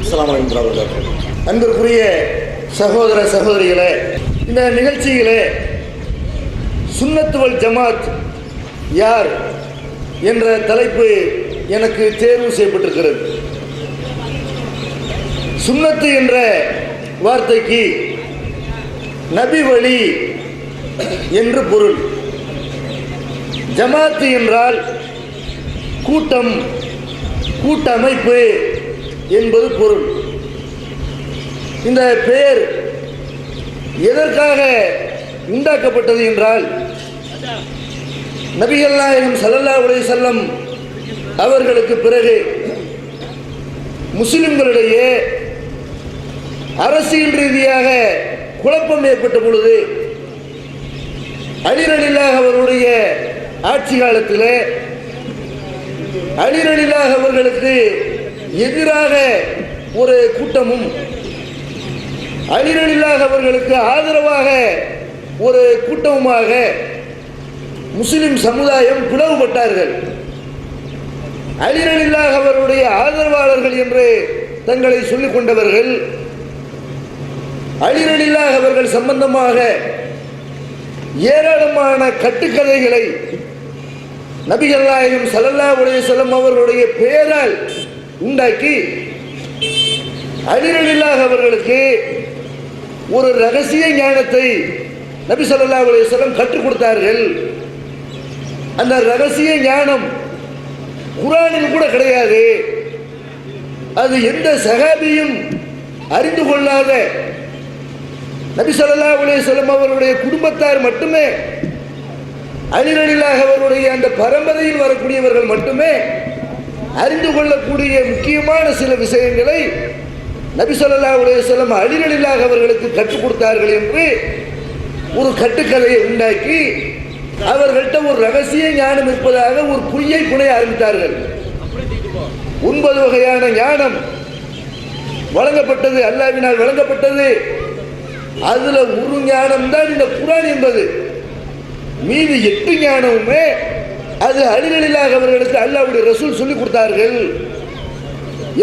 அஸ்ஸலாமு அலைக்கும் அன்பிற்குரிய சகோதர சகோதரிகளே இந்த நிகழ்ச்சியிலே சுன்னத்துவல் ஜமாத் யார் என்ற தலைப்பு எனக்கு தேர்வு செய்யப்பட்டிருக்கிறது. சுன்னத்து என்ற வார்த்தைக்கு நபி வழி என்று பொருள். ஜமாத்து என்றால் கூட்டம் கூட்டமைப்பு என்பது பொருள். இந்த பெயர் எதற்காக உண்டாக்கப்பட்டது என்றால் நபிகள் நாயகம் சல்லல்லா உலக செல்லம் அவர்களுக்கு பிறகு முஸ்லிம்களிடையே அரசியல் ரீதியாக குழப்பம் ஏற்பட்ட பொழுது அலிரலில்லாஹ் அவருடைய ஆட்சி காலத்தில் அலிரலில்லாஹ் அவர்களுக்கு எதிராக ஒரு கூட்டமும் அலிரலில்லாஹ் அவர்களுக்கு ஆதரவாக ஒரு கூட்டமுமாக முஸ்லிம் சமுதாயம் பிளவுபட்டார்கள். அலிரலில்லாஹ் அவருடைய ஆதரவாளர்கள் என்று தங்களை சொல்லிக் கொண்டவர்கள் அலிரலில்லாஹ் அவர்கள் சம்பந்தமாக ஏராளமான கட்டுக்கதைகளை நபிகள் நாயகம் சல்லல்லா உடைய வஸல்லம் அவர்களுடைய பெயரால் உண்டாக்கி அலிரலில்லாஹ் அவர்களுக்கு ஒரு ரகசிய ஞானத்தை நபி சொல்லா அலைஹி கற்றுக் கொடுத்தார்கள். அந்த ரகசிய ஞானம் குரானில் கூட கிடையாது. அது எந்த சகாபியும் அறிந்து கொள்ளாத நபி சொல்லா அலைஹி அவருடைய குடும்பத்தார் மட்டுமே அலிரலில்லாஹ் அவருடைய அந்த பரம்பரையில் வரக்கூடியவர்கள் மட்டுமே அறிந்து கொள்ளக்கூடிய முக்கியமான சில விஷயங்களை நபி ஸல்லல்லாஹு அலைஹி வஸல்லம் அவர்களுக்கு கற்றுக் கொடுத்தார்கள் என்று ஒரு கட்டுக்கதையை உண்டாக்கி அவர்கள்ட்ட ஒரு ரகசிய ஞானம் இருப்பதாக ஒரு பொய்யை புனைய ஆரம்பித்தார்கள். ஒன்பது வகையான ஞானம் வழங்கப்பட்டது அல்லாவினால் வழங்கப்பட்டது. அதுல ஒரு ஞானம் தான் இந்த குரான் என்பது. மீது எட்டு ஞானமுமே அது அழிகளிலாக அவர்களுக்கு அல்லாவுடைய ரசூல் சொல்லிக் கொடுத்தார்கள்.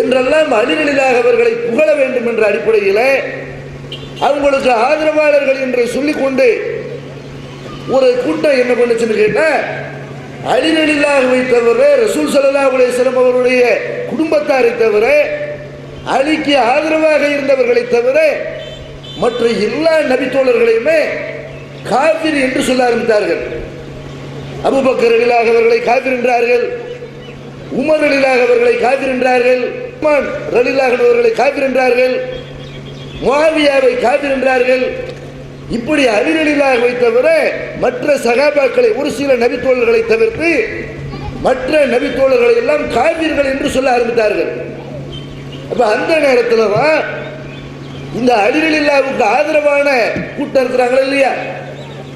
என்றெல்லாம் அழிகளிலாக அவர்களை புகழ வேண்டும் என்ற அடிப்படையில் அவங்களுக்கு ஆதரவாளர்கள் என்று சொல்லிக்கொண்டு ஒரு கூட்டம் என்ன பண்ணுச்சுன்னு கேட்டால் அலிகளில்லாகவை தவிர ரசூல் சல்லா அலைஹி அவருடைய குடும்பத்தாரை தவிர அலிக்கு ஆதரவாக இருந்தவர்களை தவிர மற்ற எல்லா நபித்தோழர்களையுமே காவிரி என்று சொல்ல ஆரம்பித்தார்கள். அபுபக்கர் எழிலாக அவர்களை காபிர் உமர் எழிலாக அவர்களை காபிர் ரலிலாக அவர்களை காபிர் என்றார்கள் முஆவியாவை இப்படி அலிரலிலாகவை தவிர மற்ற சகாபாக்களை ஒரு சில நபித்தோழர்களை தவிர்த்து மற்ற நபித்தோழர்களை எல்லாம் காவிர்கள் என்று சொல்ல ஆரம்பித்தார்கள். அப்ப அந்த நேரத்தில் தான் இந்த அலிரலில்லாவுக்கு ஆதரவான கூட்டம் இருக்கிறாங்களா இல்லையா?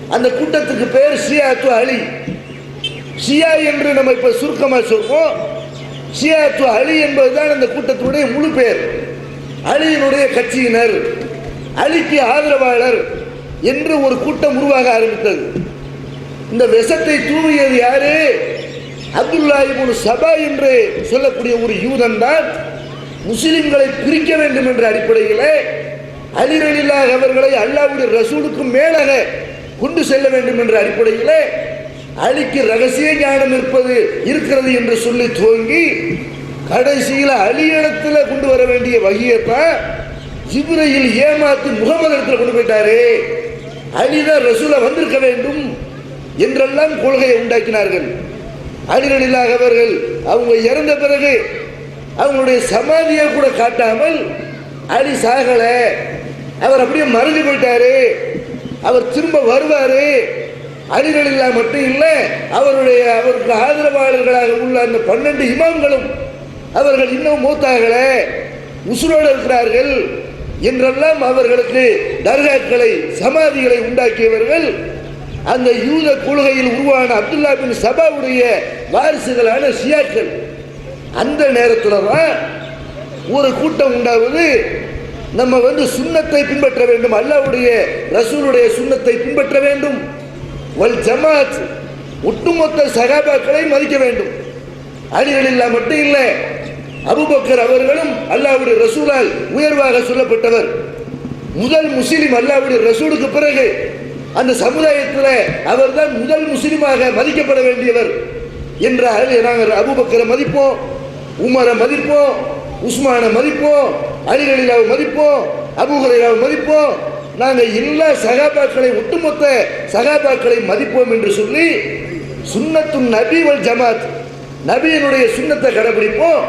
அந்த கூட்டத்துக்கு பேர் ஷியாத்து அலி. ஷியா என்று நம்ம இப்போ சுருக்கமாக சொல்வோம் ஷியாத்து அலி என்பதுதான் அந்த கூட்டத்தினுடைய முழு பேர் அலியினுடைய கட்சியினர். அலிக்கு ஆதரவாளர் என்று ஒரு கூட்டம் உருவாக ஆரம்பித்தது. இந்த விஷத்தை தூவியது யாரு? அப்துல்லா சபா என்று சொல்லக்கூடிய ஒரு யூதன் தான் முஸ்லிம்களை பிரிக்க வேண்டும் என்ற அடிப்படையில் அலிரலில்லாக அவர்களை அல்லாவுடைய ரசூலுக்கு மேலாக கொண்டு செல்ல வேண்டும் என்ற அடிப்படையில் அழிக்கு ரகசிய ஞானம் இருப்பது இருக்கிறது என்று சொல்லி துவங்கி கடைசியில் அலியிடத்தில் கொண்டு வர வேண்டிய வகையத்தான் ஜிப்ரையில் ஏமாத்தி முகமது இடத்துல கொண்டு போயிட்டாரு. அலிதான் ரசூல வந்திருக்க வேண்டும் என்றெல்லாம் கொள்கையை உண்டாக்கினார்கள். அலிரலில்லாக அவர்கள் அவங்க இறந்த பிறகு அவங்களுடைய சமாதியை கூட காட்டாமல் அலி சாகலை. அவர் அப்படியே மறைஞ்சு போயிட்டாரு. அவர் திரும்ப வருவாரு. அலிரலில்லா மட்டும் இல்லை அவருடைய அவருக்கு ஆதரவாளர்களாக உள்ள அந்த பன்னெண்டு இமாம்களும் அவர்கள் இன்னும் மூத்தாகல உசுரோடு இருக்கிறார்கள் என்றெல்லாம் அவர்களுக்கு தர்காக்களை சமாதிகளை உண்டாக்கியவர்கள் அந்த யூத கொள்கையில் உருவான அப்துல்லா பின் சபாவுடைய வாரிசுகளான ஷியாக்கள். அந்த நேரத்தில் தான் ஒரு கூட்டம் உண்டாவது நம்ம வந்து சுண்ணத்தை பின்பற்ற வேண்டும் அல்லாவுடைய ரசூலுடைய சுண்ணத்தை பின்பற்ற வேண்டும். வல் ஜமாத் ஒட்டுமொத்த சகாபாக்களை மதிக்க வேண்டும். அடிகளில்லா மட்டும் இல்லை அபுபக்கர் அவர்களும் அல்லாஹ்வுடைய ரசூலால் உயர்வாக சொல்லப்பட்டவர். முதல் முஸ்லிம் அல்லாவுடைய ரசூலுக்கு பிறகு அந்த சமுதாயத்தில் அவர்தான் முதல் முஸ்லிமாக மதிக்கப்பட வேண்டியவர் என்றால் நாங்கள் அபுபக்கரை மதிப்போம் உமரை மதிப்போம் உஸ்மானை மதிப்போம் அலிகளிலாவை மதிப்போம் அபுஹுரைராவை மதிப்போம். நாங்கள் எல்லா சகாபாக்களை ஒட்டுமொத்த சகாபாக்களை மதிப்போம் என்று சொல்லி சுண்ணத்தும் நபிவல் ஜமாத் நபியினுடைய சுண்ணத்தை கடைபிடிப்போம்.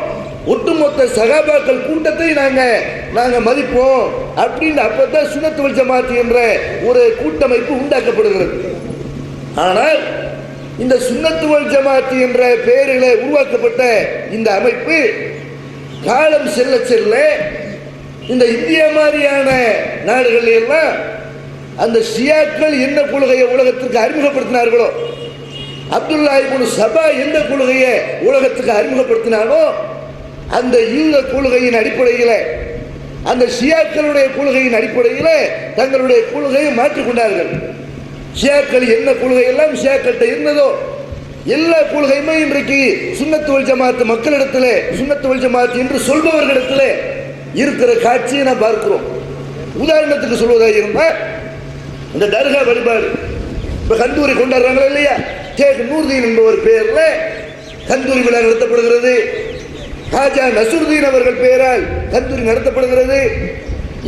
ஒட்டுமொத்த சகாபாக்கள் கூட்டத்தை நாங்கள் நாங்கள் மதிப்போம் அப்படின்னு அப்போ தான் வல் ஜமாத் என்ற ஒரு கூட்டமைப்பு உண்டாக்கப்படுகிறது. ஆனால் இந்த சுண்ணத்துவல் ஜமாத் என்ற பெயரில் உருவாக்கப்பட்ட இந்த அமைப்பு காலம் செல்ல செல்ல இந்த இந்தியா மாதிரியான நாடுகள் எல்லாம் அந்த ஷியாக்கள் என்ன கொள்கையை உலகத்திற்கு அறிமுகப்படுத்தினார்களோ? அப்துல்லா இபுன் சபா எந்த கொள்கையை உலகத்துக்கு அறிமுகப்படுத்தினாரோ அந்த யூத கொள்கையின் அடிப்படையில் அந்த ஷியாக்களுடைய கொள்கையின் அடிப்படையில் தங்களுடைய கொள்கையை மாற்றிக்கொண்டார்கள் ஷியாக்கள் என்ன கொள்கை எல்லாம் ஷியாக்கள்கிட்ட இருந்ததோ? எல்லா கொள்கையுமே இன்றைக்கு சுண்ணத்துவல் ஜமாத் மக்களிடத்தில் சுண்ணத்துவல் ஜமாத் என்று சொல்பவர்களிடத்தில் இருக்கிற காட்சியை நான் பார்க்கிறோம். உதாரணத்துக்கு சொல்வதாக இருந்தால் இந்த தர்கா வழிபாடு. இப்போ கந்தூரி கொண்டாடுறாங்களா இல்லையா? ஷேக் நூர்தீன் என்பவர் பெயரில் கந்தூரி விழா நடத்தப்படுகிறது. ராஜா நசுருதீன் அவர்கள் பெயரால் கந்தூரி நடத்தப்படுகிறது.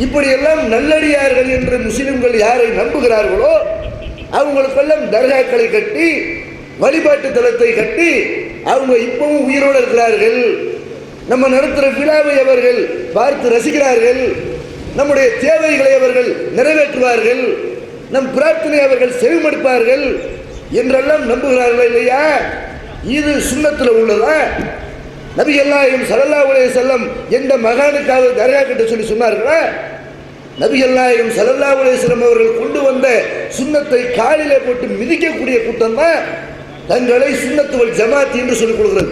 இப்படியெல்லாம் நல்லடியார்கள் என்று முஸ்லிம்கள் யாரை நம்புகிறார்களோ அவங்களுக்கெல்லாம் தர்காக்களை கட்டி வழிபாட்டு தலத்தை கட்டி அவங்க இப்பவும் உயிரோடு இருக்கிறார்கள். நம்ம நடத்துகிற விழாவை அவர்கள் பார்த்து ரசிக்கிறார்கள். நம்முடைய தேவைகளை அவர்கள் நிறைவேற்றுவார்கள். நம் பிரார்த்தனை அவர்கள் செவிமடுப்பார்கள் என்றெல்லாம் நம்புகிறார்கள் இல்லையா? இது சுண்ணத்தில் உள்ளதா? நபி அல்லாஹிம் ஸல்லல்லாஹு உலக செல்லம் எந்த மகானுக்காவது தர்கா கிட்ட சொல்லி சொன்னார்களா? நபி அல்லாஹிம் ஸல்லல்லாஹு உலக செல்லம் அவர்கள் கொண்டு வந்த சுண்ணத்தை காலிலே போட்டு மிதிக்கக்கூடிய கூட்டம் தான் தங்களை சுண்ணத்துவல் ஜமாத் என்று சொல்லிக் கொடுக்கிறது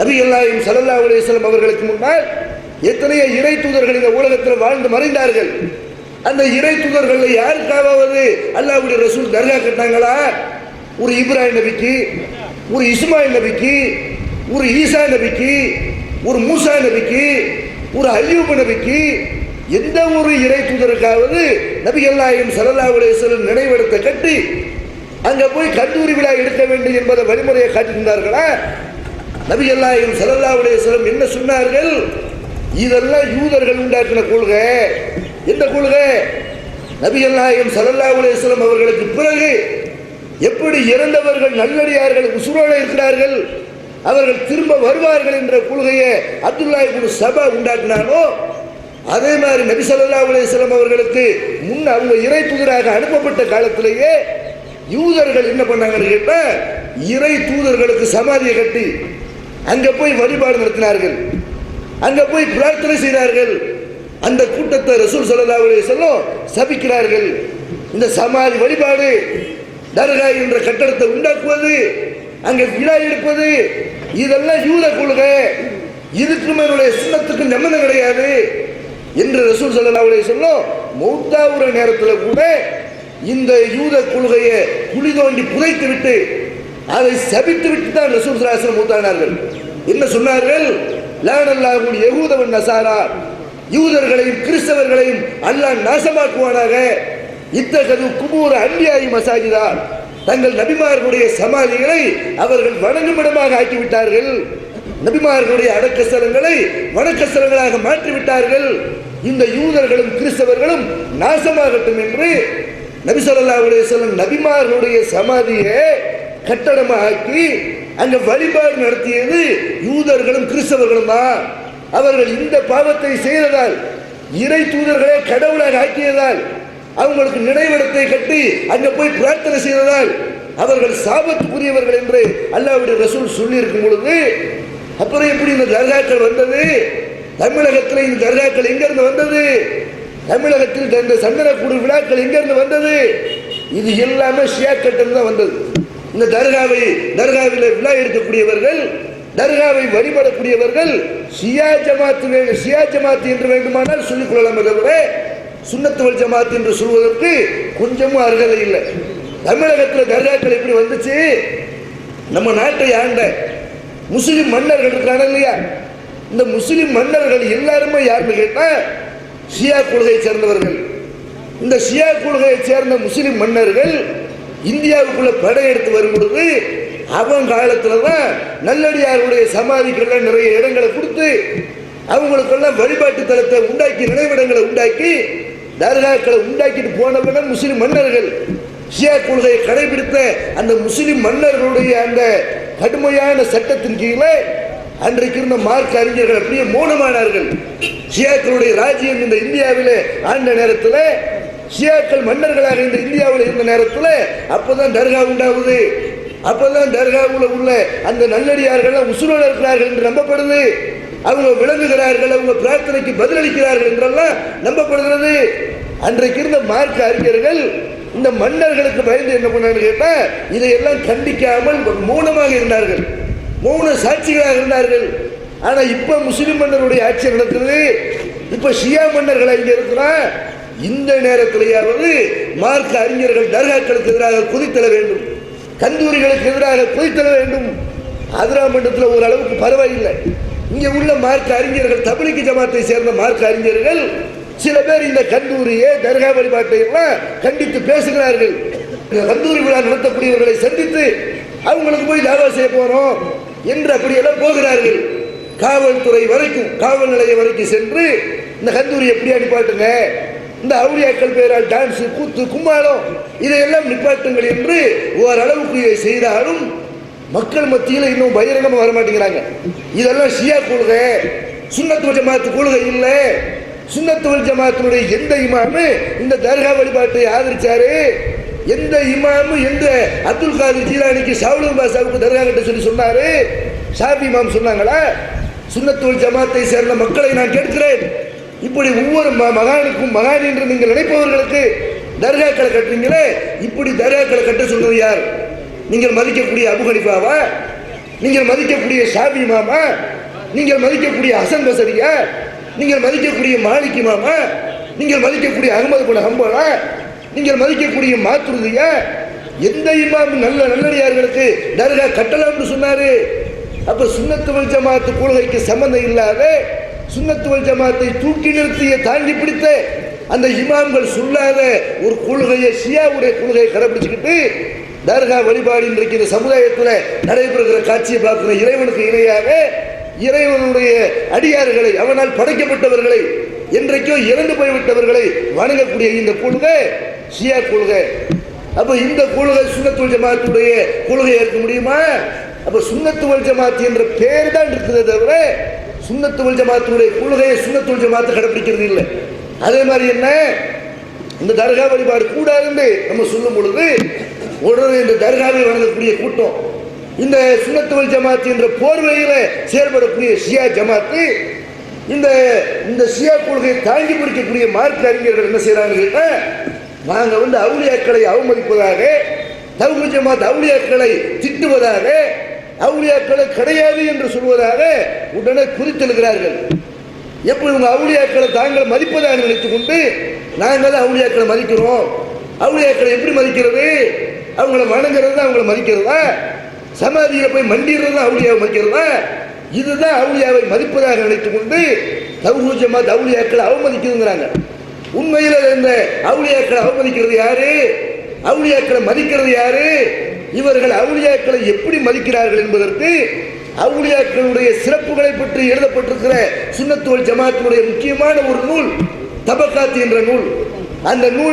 நபி அல்லாஹிம் ஸல்லல்லாஹு உலக செல்லம் அவர்களுக்கு முன்னால் எத்தனையோ இறை தூதர்கள் இந்த உலகத்தில் வாழ்ந்து மறைந்தார்கள். அந்த இறை தூதர்கள் யாருக்காவது அல்லாவுடைய ரசூல் தர்கா கட்டினாங்களா? ஒரு இப்ராஹிம் நபிக்கு ஒரு இஸ்மாயில் நபிக்கு ஒரு ஈசா நபிக்கு ஒரு மூசா நபிக்கு ஒரு அய்யூப் நபிக்கு எந்த ஒரு இறை தூதருக்காவது நபி அல்லாஹிம் ஸல்லல்லாஹு அலைஹி நினைவிடத்தை கட்டி அங்க போய் கல்லூரி விழா எடுக்க வேண்டும் என்பதை வழிமுறையை காட்டியிருந்தார்களா? நபி அல்லாஹிம் ஸல்லல்லாஹு என்ன சொன்னார்கள்? இதெல்லாம் யூதர்கள் உண்டாக்கின கொள்கை. இந்த கொள்கை நபி நாயகம் ஸல்லல்லாஹு உலேஸ்வரம் அவர்களுக்கு பிறகு எப்படி இறந்தவர்கள் நல்லடியார்கள் உசுரோடு இருக்கிறார்கள் அவர்கள் திரும்ப வருவார்கள் என்ற கொள்கையை அப்துல்லா குழு சபா உண்டாக்கினானோ அதே மாதிரி நபி சல்லா அலைஹி அவர்களுக்கு முன் அவங்க இறை தூதராக அனுப்பப்பட்ட காலத்திலேயே யூதர்கள் என்ன பண்ணாங்கன்னு கேட்டால் இறை தூதர்களுக்கு சமாதியை கட்டி அங்கே போய் வழிபாடு நடத்தினார்கள். அங்கே போய் பிரார்த்தனை செய்தார்கள். அந்த கூட்டத்தை ரசூல் ஸல்லல்லாஹு அலைஹி சொல்லும் சபிக்கிறார்கள். இந்த சமாதி வழிபாடு தர்கா என்ற கட்டடத்தை உண்டாக்குவது அங்கே விழா எடுப்பது இதெல்லாம் யூத கொள்கை. இதுக்கும் என்னுடைய சுண்ணத்துக்கு நிம்மதம் கிடையாது என்று ரசூல் ஸல்லல்லாஹு அலைஹி சொல்லும் மௌத்தாவுற நேரத்தில் கூட இந்த யூத கொள்கையை குழி தோண்டி புதைத்து விட்டு அதை சபித்து விட்டு தான் ரசூல் சலாசலம் மூத்தானார்கள். என்ன சொன்னார்கள்? லானல்லாஹுல் யகூதவன் நசாரா யூதர்களையும் கிறிஸ்தவர்களையும் அல்லாஹ் நாசமாக்குவானாக. இத்தகது குபூர அன்பியாயி மசாஜிதா தங்கள் நபிமார்களுடைய சமாதிகளை அவர்கள் வணங்குமிடமாக ஆக்கிவிட்டார்கள். நபிமார்களுடைய அடக்க ஸ்தலங்களை வணக்க ஸ்தலங்களாக மாற்றிவிட்டார்கள். இந்த யூதர்களும் கிறிஸ்தவர்களும் நாசமாகட்டும் என்று நபி ஸல்லல்லாஹு நபிமார்களுடைய சமாதியை கட்டடமாக்கி அங்கே வழிபாடு நடத்தியது யூதர்களும் கிறிஸ்தவர்களும் தான் அவர்கள் இந்த பாவத்தை செய்ததால் இறை தூதர்களே கடவுளாக ஆக்கியதால் அவங்களுக்கு நினைவிடத்தை கட்டி அங்க போய் பிரார்த்தனை செய்ததால் அவர்கள் சாபத்துக்குரியவர்கள் என்று அல்லாவுடைய ரசூல் சொல்லி இருக்கும் பொழுது அப்புறம் எப்படி இந்த தர்காக்கள் வந்தது? தமிழகத்தில் இந்த தர்காக்கள் எங்கிருந்து வந்தது? தமிழகத்தில் இந்த சந்தனக்கூடு விழாக்கள் எங்கிருந்து வந்தது? இது எல்லாமே ஷியாக்கட்டில் தான் வந்தது. இந்த தர்காவை தர்காவில் விழா எடுக்கக்கூடியவர்கள் தர்காவை வழிபடக்கூடியவர்கள் ஷியா ஜமாத்து ஷியா ஜமாத் என்று வேண்டுமானால் சொல்லிக் கொள்ளலாமே தவிர சுன்னத்துவல் ஜமாத் என்று சொல்வதற்கு கொஞ்சமும் அருகதை இல்லை. தமிழகத்தில் தர்காக்கள் எப்படி வந்துச்சு? நம்ம நாட்டை ஆண்ட முஸ்லிம் மன்னர்கள் இருக்காங்க இல்லையா? இந்த முஸ்லிம் மன்னர்கள் எல்லாருமே யாருன்னு கேட்டால் ஷியா கொள்கையை சேர்ந்தவர்கள். இந்த ஷியா கொள்கையை சேர்ந்த முஸ்லிம் மன்னர்கள் இந்தியாவுக்குள்ள படையெடுத்து வரும் பொழுது அவன் காலத்தில் தான் நல்லடியாருடைய சமாதிக்கெல்லாம் நிறைய இடங்களை கொடுத்து அவங்களுக்கெல்லாம் வழிபாட்டு தலத்தை உண்டாக்கி நினைவிடங்களை உண்டாக்கி தர்காக்களை உண்டாக்கிட்டு போனவங்க முஸ்லிம் மன்னர்கள். ஷியா கொள்கையை கடைபிடித்த அந்த முஸ்லிம் மன்னர்களுடைய அந்த கடுமையான சட்டத்தின் கீழே அன்றைக்கு இருந்த மார்க் அறிஞர்கள் அப்படியே மௌனமானார்கள். ஷியாக்களுடைய ராஜ்யம் இந்த இந்தியாவில் ஆண்ட நேரத்தில் ஷியாக்கள் மன்னர்களாக இந்த இந்தியாவில் இருந்த நேரத்தில் அப்போதான் தர்கா உண்டாகுது. அப்போதான் தர்காவில் உள்ள அந்த நல்லடியார்கள் உசுரோடு இருக்கிறார்கள் என்று நம்பப்படுது. அவங்க விளங்குகிறார்கள் அவங்க பிரார்த்தனைக்கு பதிலளிக்கிறார்கள் என்றெல்லாம் நம்பப்படுகிறது. அன்றைக்கு இருந்த மார்க்க அறிஞர்கள் இந்த மன்னர்களுக்கு பயந்து என்ன பண்ணான்னு கேட்டா இதையெல்லாம் கண்டிக்காமல் மௌனமாக இருந்தார்கள். மௌன சாட்சிகளாக இருந்தார்கள். ஆனா இப்ப முஸ்லிம் மன்னருடைய ஆட்சி நடக்குது. இப்ப ஷியா மன்னர்கள் இங்க இருக்கிறான் இந்த நேரத்திலேயாவது மார்க்க அறிஞர்கள் தர்காக்களுக்கு எதிராக குதித்தல வேண்டும். கந்தூரிகளுக்கு எதிராக குதித்தல வேண்டும். ஆதிரா மண்டலத்தில் ஓரளவுக்கு பரவாயில்லை. இங்கே உள்ள மார்க்க அறிஞர்கள் தபிலிக்கு ஜமாத்தை சேர்ந்த மார்க்க அறிஞர்கள் சில பேர் இந்த கந்தூரியை தர்கா வழிபாட்டை எல்லாம் கண்டித்து பேசுகிறார்கள். இந்த கந்தூரி விழா நடத்தக்கூடியவர்களை சந்தித்து அவங்களுக்கு போய் தாவா செய்ய போகிறோம் என்று அப்படியெல்லாம் போகிறார்கள். காவல்துறை வரைக்கும் காவல் நிலையம் வரைக்கும் சென்று இந்த கந்தூரி எப்படி அனுப்பாட்டுங்க? இந்த அவுரியாக்கள் பெயரால் டான்ஸு கூத்து கும்மாளம் இதையெல்லாம் நிப்பாட்டுங்கள் என்று ஓரளவுக்கு இதை செய்தாலும் மக்கள் மத்தியில் இன்னும் பகிரங்கமாக வர மாட்டேங்கிறாங்க இதெல்லாம் ஷியா கொள்கை. சுண்ணத்துவ ஜமாத்து கொள்கை இல்லை. சுண்ணத்துவல் ஜமாத்தினுடைய எந்த இமாமு இந்த தர்கா வழிபாட்டை ஆதரிச்சாரு? எந்த இமாமு எந்த அப்துல் காதிர் ஜீலானிக்கு ஷாவுல் பாசாவுக்கு தர்கா கட்ட சொல்லி சொன்னாரு? ஷாபி இமாம் சொன்னாங்களா? சுண்ணத்துவல் ஜமாத்தை சேர்ந்த மக்களை நான் கேட்கிறேன். இப்படி ஒவ்வொரு ம- மகானுக்கும் மகான் என்று நீங்கள் நினைப்பவர்களுக்கு தர்காக்களை கட்டுறீங்களே? இப்படி தர்காக்களை கட்ட சொல்றது யார்? நீங்கள் மதிக்கக்கூடிய அபுகணிப்பாவா நீங்கள் மதிக்கக்கூடிய ஷாபி மாமா நீங்கள் மதிக்கக்கூடிய ஹசன் பசரியா? நீங்கள் மதிக்கக்கூடிய மாலிக் மாமா நீங்கள் மதிக்கக்கூடிய அகமது குல ஹம்பலா? நீங்கள் மதிக்கக்கூடிய மாத்துருதியா? எந்த இமாம் நல்ல நல்லடியார்களுக்கு தர்கா கட்டலாம்னு சொன்னாரு? அப்ப சுண்ணத்துவல் ஜமாத்து கொள்கைக்கு சம்பந்தம் இல்லாத சுண்ணத்துவல் ஜமாத்தை தூக்கி நிறுத்திய தாண்டி பிடித்த அந்த இமாம்கள் சொல்லாத ஒரு கொள்கையை ஷியாவுடைய கொள்கையை கடைபிடிச்சுக்கிட்டு தர்கா வழிபாடு இன்றைக்கு இந்த சமுதாயத்தில் நடைபெறுகிற காட்சியை பார்க்கிற இறைவனுக்கு இணையாக இறைவனுடைய அடியார்களை அவனால் படைக்கப்பட்டவர்களை என்றைக்கோ இறந்து போய்விட்டவர்களை வணங்கக்கூடிய இந்த கொள்கை ஷியா கொள்கை. அப்போ இந்த கொள்கை சுண்ணத்துவல் ஜமாத்துடைய கொள்கை இருக்க முடியுமா? அப்போ சுண்ணத்துவல் ஜமாத் என்ற பேர் தான் இருக்குதே தவிர சுண்ணத்துவல் ஜமாத்துடைய கொள்கையை சுண்ணத்துவல் ஜமாத்து கடைப்பிடிக்கிறது இல்லை. அதே மாதிரி என்ன? இந்த தர்கா வழிபாடு கூடாதுன்னு நம்ம சொல்லும் பொழுது உடனே இந்த தர்காவை வழங்கக்கூடிய கூட்டம் இந்த சுண்ணத்துவல் ஜமாத்து என்ற போர்வையில் செயல்படக்கூடிய ஷியா ஜமாத்து இந்த இந்த ஷியா கொள்கையை தாங்கி பிடிக்கக்கூடிய மார்க்க அறிஞர்கள் என்ன செய்கிறாங்க கேட்டால் நாங்கள் வந்து அவுளியாக்களை அவமதிப்பதாக தவுகு ஜமாத் அவுளியாக்களை திட்டுவதாக அவுளியாக்களை கிடையாது என்று சொல்வதாக உடனே குறித்தெழுகிறார்கள். எப்படி உங்க அவுளியாக்களை தாங்கள் மதிப்பதாக நினைத்துக் கொண்டு நாங்கள் அவுளியாக்களை மதிக்கிறோம்? அவுளியாக்களை எப்படி மதிக்கிறது? அவங்கள வணங்குறது அவங்கள மதிக்கிறதா? சமாதியில் போய் மண்டிடுறது தான் அவுளியாவை மதிக்கிறதா? இதுதான் அவுளியாவை மதிப்பதாக நினைத்துக் கொண்டு தவுஜமா அவுளியாக்களை அவமதிக்குதுங்கிறாங்க. உண்மையில் இந்த அவுளியாக்களை அவமதிக்கிறது யாரு? அவுளியாக்களை மதிக்கிறது யாரு? இவர்கள் அவுளியாக்களை எப்படி மதிக்கிறார்கள் என்பதற்கு அவுளியாக்களுடைய சிறப்புகளை பற்றி எழுதப்பட்டிருக்கிற சுண்ணத்துவல் ஜமாத்தினுடைய முக்கியமான ஒரு நூல் தபக்காத்து என்ற நூல். அந்த நூல்